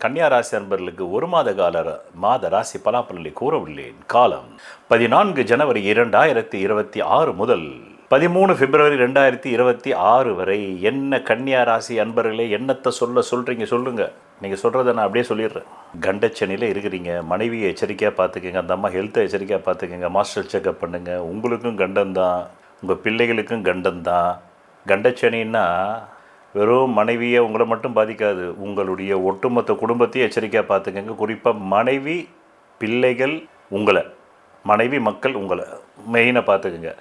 கன்னியா ராசி அன்பர்களுக்கு ஒரு மாத கால மாத ராசி பலாப்பலனை கூறவுள்ளேன். காலம் பதினான்கு ஜனவரி இரண்டாயிரத்தி இருபத்தி ஆறு முதல் பதிமூணு பிப்ரவரி ரெண்டாயிரத்தி இருபத்தி ஆறு வரை என்ன கன்னியா ராசி அன்பர்களே என்னத்தை சொல்ல சொல்கிறீங்க சொல்லுங்கள் நீங்கள் சொல்கிறத நான் அப்படியே சொல்லிடுறேன். கண்டச்சனியில் இருக்கிறீங்க மனைவியை எச்சரிக்கையாக பார்த்துக்கோங்க அந்த அம்மா ஹெல்த்தை எச்சரிக்கையாக பார்த்துக்கோங்க மாஸ்டர் செக்அப் பண்ணுங்கள் உங்களுக்கும் கண்டந்தான் உங்கள் பிள்ளைகளுக்கும் கண்டந்தான் கண்டச்சனின்னா வெறும் மனைவியை உங்களை மட்டும் பாதிக்காது. உங்களுடைய ஒட்டுமொத்த குடும்பத்தையும் எச்சரிக்கையாக பார்த்துக்கங்க. குறிப்பாக மனைவி பிள்ளைகள் உங்களை. மனைவி மக்கள் உங்களை. மெயினாக பார்த்துக்குங்க.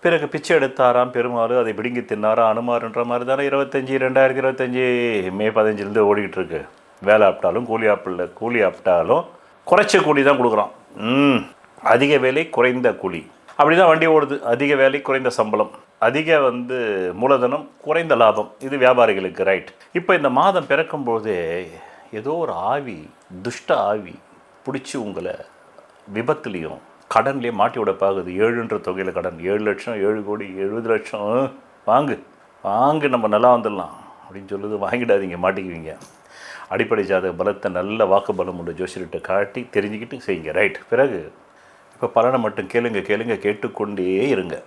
பிறகு பிச்சை எடுத்தாராம் பெருமாள் அதை பிடுங்கி தின்னாராம் அனுமாருன்ற மாதிரி தானே இருபத்தஞ்சி ரெண்டாயிரத்தி இருபத்தஞ்சி மே பதினஞ்சுலேருந்து ஓடிக்கிட்டு இருக்கு வேலை ஆப்டாலும் கூலி ஆப்பிடல கூலி ஆப்டாலும் குறைச்ச கூலி தான் கொடுக்குறான் ம். அதிக வேலை குறைந்த கூலி. அப்படி தான் வண்டி ஓடுது. அதிக வேலை குறைந்த சம்பளம். அதிக வந்து மூலதனம் குறைந்த லாபம். இது வியாபாரிகளுக்கு ரைட் இப்போ இந்த மாதம் பிறக்கும்போதே ஏதோ ஒரு ஆவி துஷ்ட ஆவி பிடிச்சி உங்களை விபத்துலேயும் கடன்லேயே மாட்டி விட பார்க்குது ஏழுன்ற தொகையில் கடன். ஏழு லட்சம் ஏழு கோடி எழுபது லட்சம். வாங்கு. வாங்கு நம்ம நல்லா வந்துடலாம். அப்படின்னு சொல்லுது. வாங்கிடாதீங்க மாட்டிக்குவீங்க. அடிப்படை ஜாதக பலத்தை நல்ல வாக்கு பலம் உள்ள ஜோசியர்கிட்ட காட்டி தெரிஞ்சுக்கிட்டு செய்யுங்க ரைட் பிறகு இப்போ பலனை மட்டும் கேளுங்க கேளுங்க கேட்டுக்கொண்டே இருங்க.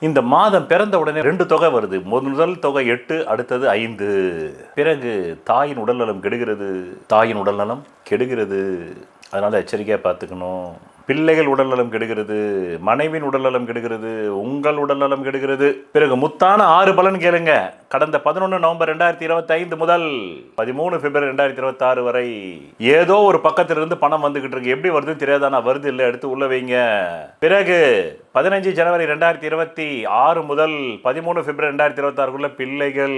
இந்த மாதம் பிறந்த உடனே ரெண்டு தொகை வருது. முதல் தொகை எட்டு அடுத்தது ஐந்து. பிறகு தாயின் உடல்நலம் கெடுகிறது. தாயின் உடல்நலம் கெடுகிறது. அதனால் எச்சரிக்கையாக பார்த்துக்கணும். பிள்ளைகள் உடல்நலம் கெடுகிறது மனைவியின் உடல்நலம் கெடுகிறது உங்கள் உடல்நலம் கெடுகிறது. பிறகு முத்தான ஆறு பலன் கேளுங்க. கடந்த பதினொன்று நவம்பர் ரெண்டாயிரத்தி இருபத்தி ஐந்து முதல் பதிமூணு பிப்ரவரி ரெண்டாயிரத்தி இருபத்தாறு வரை ஏதோ ஒரு பக்கத்திலிருந்து பணம் வந்துகிட்டு இருக்கு. எப்படி வருதுன்னு தெரியாதா? வருது இல்லை எடுத்து உள்ள வைங்க. பிறகு பதினஞ்சு ஜனவரி ரெண்டாயிரத்தி இருபத்தி ஆறு முதல் பதிமூணு பிப்ரவரி ரெண்டாயிரத்தி இருபத்தாறுக்குள்ள பிள்ளைகள்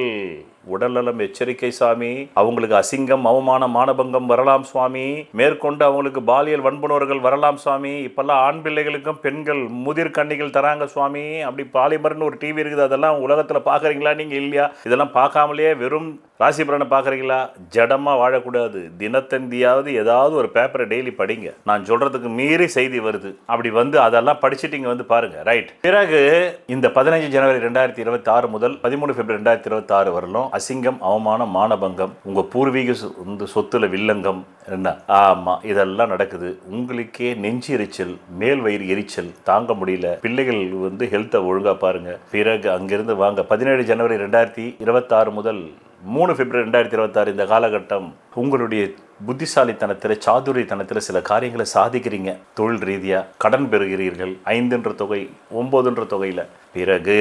உடல்நலம் எச்சரிக்கை சாமி அவங்களுக்கு அசிங்கம் அவமானம் மானபங்கம் வரலாம் சுவாமி மேற்கொண்டு அவங்களுக்கு பாலியல் வன்புணர்வுகள் வரலாம் சுவாமி இப்பெல்லாம் ஆண் பிள்ளைகளுக்கும் பெண்கள் முதிர் கண்ணிகள் தராங்க சுவாமி அப்படி பாலிமர்னு ஒரு டிவி இருக்குது அதெல்லாம் உலகத்தில் பார்க்குறீங்களா நீங்கள் இல்லையா? இதெல்லாம் பார்க்காமலேயே வெறும் ராசி பலனை பார்க்குறீங்களா? ஜடமாக வாழக்கூடாது. தினத்தந்தியாவது ஏதாவது ஒரு பேப்பரை டெய்லி படிங்க. நான் சொல்கிறதுக்கு மீறி செய்தி வருது. அப்படி வந்து அதெல்லாம் படிச்சுட்டு இங்கே வந்து பாருங்கள் ரைட் பிறகு இந்த பதினஞ்சு ஜனவரி ரெண்டாயிரத்தி இருபத்தி ஆறு முதல் பதிமூணு பிப்ரவரி ரெண்டாயிரத்தி இருபத்தி ஆறு வரலும் அசிங்கம் அவமானம் மானபங்கம் உங்கள் பூர்வீக சொ- இந்த சொத்துல வில்லங்கம் என்ன? ஆமாம் இதெல்லாம் நடக்குது. உங்களுக்கே நெஞ்சு எரிச்சல் மேல் வயிறு எரிச்சல் தாங்க முடியல. பிள்ளைகள் வந்து ஹெல்த்தை ஒழுங்காக பாருங்கள் பிறகு அங்கேருந்து வாங்க. பதினேழு ஜனவரி ரெண்டாயிரத்தி இருபத்தாறு முதல் மூணு பிப்ரவரி ரெண்டாயிரத்தி இருபத்தாறு இந்த காலகட்டம் உங்களுடைய புத்திசாலித்தனத்தில் சாதுரியத்தனத்தில் சில காரியங்களை சாதிக்கிறீங்க. தொழில் ரீதியாக கடன் பெறுகிறீர்கள். ஐந்துன்ற தொகை ஒம்போதுன்ற தொகையில். பிறகு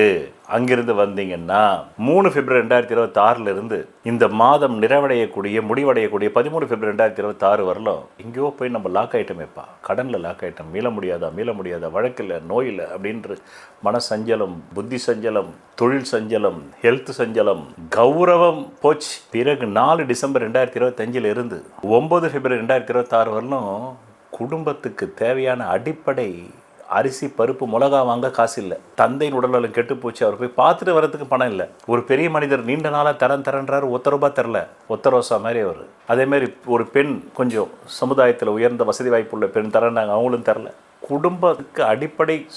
அங்கிருந்து வந்தீங்கன்னா மூணு பிப்ரவரி ரெண்டாயிரத்தி இருபத்தி ஆறுல இருந்து இந்த மாதம் நிறைவடையக்கூடிய முடிவடையக்கூடிய பதிமூணு பிப்ரவரி ரெண்டாயிரத்தி இருபத்தி ஆறு வரலாம் எங்கேயோ போய் நம்ம லாக் வைப்பா கடனில் லாக் ஆயிட்டோம். மீள முடியாதா? மீள முடியாதா? வழக்கில் நோயில் அப்படின்ற மன சஞ்சலம் புத்தி சஞ்சலம் தொழில் சஞ்சலம் ஹெல்த் சஞ்சலம் கௌரவம் போச்சு. பிறகு நாலு டிசம்பர் ரெண்டாயிரத்தி இருபத்தஞ்சில் இருந்து ஒம்பது பிப்ரவரி ரெண்டாயிரத்தி இருபத்தாறு வரலும் குடும்பத்துக்கு தேவையான அடிப்படை அரிசி பருப்பு மிளகா வாங்க காசு இல்லை. தந்தையின் உடல்நலம் கெட்டு போச்சு. அவர் போய் பார்த்துட்டு வரதுக்கு பணம் இல்லை. ஒரு பெரிய மனிதர் நீண்ட நாளாக தரன் தரன்றார். ஒத்த ரூபாய் தரல. ஒத்த ரோசா மாதிரி அவர். அதேமாரி ஒரு பெண் கொஞ்சம் சமுதாயத்தில் உயர்ந்த வசதி வாய்ப்புள்ள பெண் தரேன்னாங்க. அவங்களும் தரல. குடும்பத்துக்கு அடிப்படை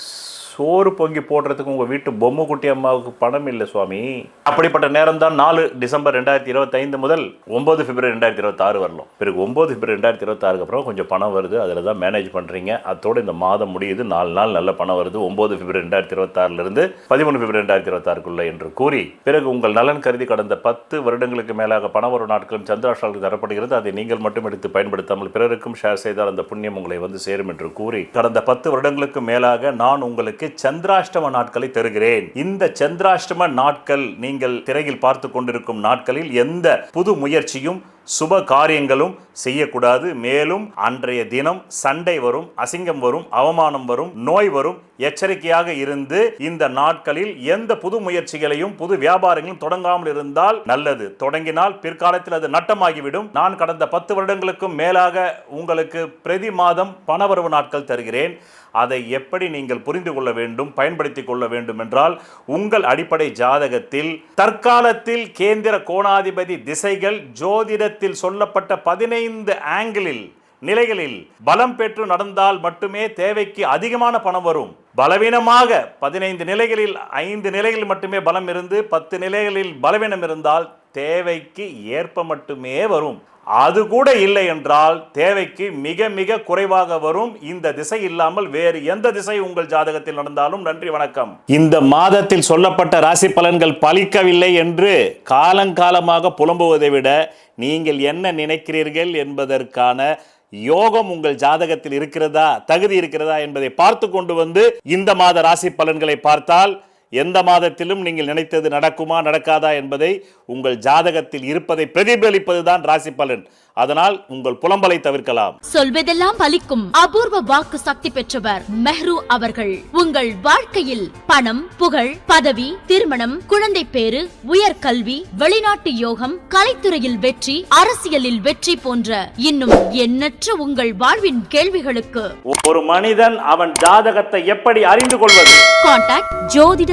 சோறு பொங்கி போடுறதுக்கு உங்கள் வீட்டு பொம்மை குட்டி அம்மாவுக்கு பணம் இல்லை சுவாமி. அப்படிப்பட்ட நேரம் தான் நாலு டிசம்பர் ரெண்டாயிரத்தி இருபத்தைந்து முதல் ஒம்பது பிப்ரவரி ரெண்டாயிரத்தி இருபத்தாறு வரலாம் பிறகு ஒம்பது பிப்ரவரி ரெண்டாயிரத்தி இருபத்தாறுக்கு அப்புறம் கொஞ்சம் பணம் வருது அதில் தான் மேனேஜ் பண்ணுறீங்க அதோடு இந்த மாதம் முடியுது நாலு நாள் நல்ல பணம் வருது. ஒம்பது பிப்ரவரி ரெண்டாயிரத்தி இருபத்தாறுலேருந்து பதிமூணு பிப்ரவரி ரெண்டாயிரத்தி இருபத்தாறுக்குள்ள என்று கூறி பிறகு உங்கள் நலன் கருதி கடந்த பத்து வருடங்களுக்கு மேலாக பண வரும் நாட்களும் சந்திராஷ்டாலுக்கு தரப்படுகிறது. அதை நீங்கள் மட்டும் எடுத்து பயன்படுத்தாமல் பிறருக்கும் ஷேர் செய்தால் அந்த புண்ணியம் உங்களை வந்து சேரும் என்று கூறி கடந்த பத்து வருடங்களுக்கு மேலாக நான் உங்களுக்கு சந்திராஷ்டம நாட்களை தருகிறேன். இந்த சந்திராஷ்டம நாட்கள் நீங்கள் திரையில் பார்த்து கொண்டிருக்கும் நாட்களில் எந்த புது முயற்சியும் சுப காரியங்களும் செய்யக்கூடாது. மேலும் அன்றைய தினம் சண்டை வரும் அசிங்கம் வரும் அவமானம் வரும் நோய் வரும் எச்சரிக்கையாக இருந்து இந்த நாட்களில் எந்த புது முயற்சிகளையும் புது வியாபாரங்களும் தொடங்காமல் இருந்தால் நல்லது. தொடங்கினால் பிற்காலத்தில் அது நட்டமாகிவிடும். நான் கடந்த பத்து வருடங்களுக்கும் மேலாக உங்களுக்கு பிரதி மாதம் பணவரவு நாட்கள் தருகிறேன். அதை எப்படி நீங்கள் புரிந்து கொள்ள வேண்டும் பயன்படுத்தி கொள்ள வேண்டும் என்றால் உங்கள் அடிப்படை ஜாதகத்தில் தற்காலத்தில் கேந்திர கோணாதிபதி திசைகள் ஜோதிட ஜோதிடத்தில் சொல்லப்பட்ட பதினைந்து ஆங்கிளில் நிலைகளில் பலம் பெற்று நடந்தால் மட்டுமே தேவைக்கு அதிகமான பணம் வரும். பலவீனமாக பதினைந்து நிலைகளில் ஐந்து நிலைகளில் மட்டுமே பலம் இருந்து பத்து நிலைகளில் பலவீனம் இருந்தால் தேவைக்கு ஏற்ப மட்டுமே வரும். அது கூட இல்லை என்றால் தேவைக்கு மிக மிக குறைவாக வரும். இந்த திசை இல்லாமல் வேறு எந்த திசை உங்கள் ஜாதகத்தில் நடந்தாலும்? நன்றி வணக்கம். இந்த மாதத்தில் சொல்லப்பட்ட ராசி பலன்கள் பலிக்கவில்லை என்று காலங்காலமாக புலம்புவதை விட நீங்கள் என்ன நினைக்கிறீர்கள் என்பதற்கான யோகம் உங்கள் ஜாதகத்தில் இருக்கிறதா? தகுதி இருக்கிறதா என்பதை பார்த்து கொண்டு வந்து இந்த மாத ராசி பலன்களை பார்த்தால் எந்த மாதத்திலும் நீங்கள் நினைத்தது நடக்குமா நடக்காதா என்பதை உங்கள் ஜாதகத்தில் இருப்பதை பிரதிபலிப்பதுதான் ராசி பலன். அதனால் உங்கள் புலம்பலை தவிர்க்கலாம். சொல்வதெல்லாம் பலிக்கும் அபூர்வ வாக்கு சக்தி பெற்றவர் மெஹ்ரு அவர்கள். உங்கள் வாழ்க்கையில் பணம் புகழ் பதவி திருமணம் குழந்தை பேரு உயர்கல்வி வெளிநாட்டு யோகம் கலைத்துறையில் வெற்றி அரசியலில் வெற்றி போன்ற இன்னும் எண்ணற்ற உங்கள் வாழ்வின் கேள்விகளுக்கு ஒரு மனிதன் அவன் ஜாதகத்தை எப்படி அறிந்து கொள்வது? கான்டாக்ட் ஜோதிட